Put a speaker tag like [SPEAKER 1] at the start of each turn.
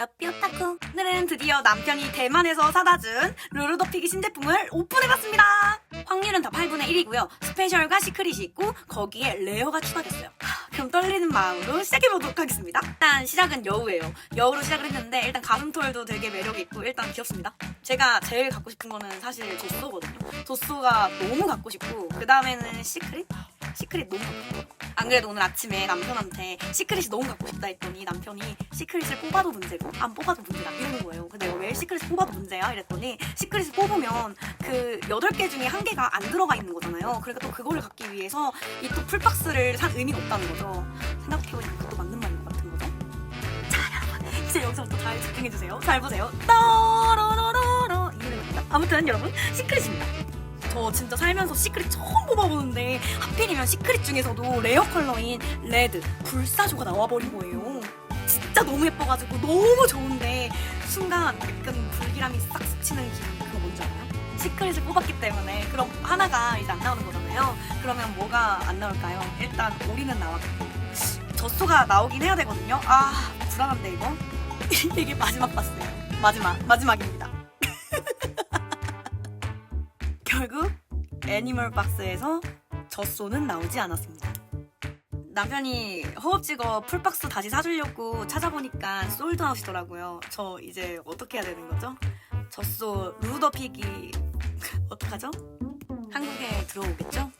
[SPEAKER 1] 엽비 오타쿠. 오늘은 드디어 남편이 대만에서 사다 준 루루더피기 신제품을 오픈해봤습니다. 확률은 다 8분의 1이고요. 스페셜과 시크릿이 있고 거기에 레어가 추가됐어요. 하, 그럼 떨리는 마음으로 시작해보도록 하겠습니다. 일단 시작은 여우예요. 여우로 시작을 했는데 일단 가슴털도 되게 매력있고 일단 귀엽습니다. 제가 제일 갖고 싶은 거는 사실 도쏘거든요. 도쏘가 너무 갖고 싶고 그 다음에는 시크릿? 시크릿 너무 갖고 싶고 안 그래도 오늘 아침에 남편한테 시크릿이 너무 갖고 싶다 했더니 남편이 시크릿을 뽑아도 문제고 안 뽑아도 문제다 이러는 거예요. 근데 내가 왜 시크릿을 뽑아도 문제야? 이랬더니 시크릿을 뽑으면 그 8개 중에 한 개가 안 들어가 있는 거잖아요. 그러니까 또 그거를 갖기 위해서 이 또 풀박스를 산 의미가 없다는 거죠. 생각해보니까 그것도 맞는 말인 것 같은 거죠. 자 여러분 이제 여기서부터 잘 집중해주세요. 잘 보세요. 따라라라라 이 노래입니다. 아무튼 여러분 시크릿입니다. 저 진짜 살면서 시크릿 처음 뽑아보는데 하필이면 시크릿 중에서도 레어 컬러인 레드 불사조가 나와버린 거예요. 진짜 너무 예뻐가지고 너무 좋은데 순간 약간 불길함이 싹 스치는 기분 그거 뭔지 알아요? 시크릿을 뽑았기 때문에 그럼 하나가 이제 안 나오는 거잖아요. 그러면 뭐가 안 나올까요? 일단 오리는 나왔고 젖소가 나오긴 해야 되거든요. 아 불안한데 이거 이게 마지막 봤어요. 마지막 마지막입니다. 결국 애니멀 박스에서 젖소는 나오지 않았습니다. 남편이 허겁지겁 풀박스 다시 사주려고 찾아보니까 솔드아웃이더라고요. 저 이제 어떻게 해야 되는 거죠? 젖소 루더픽이 어떡하죠? 한국에 들어오겠죠?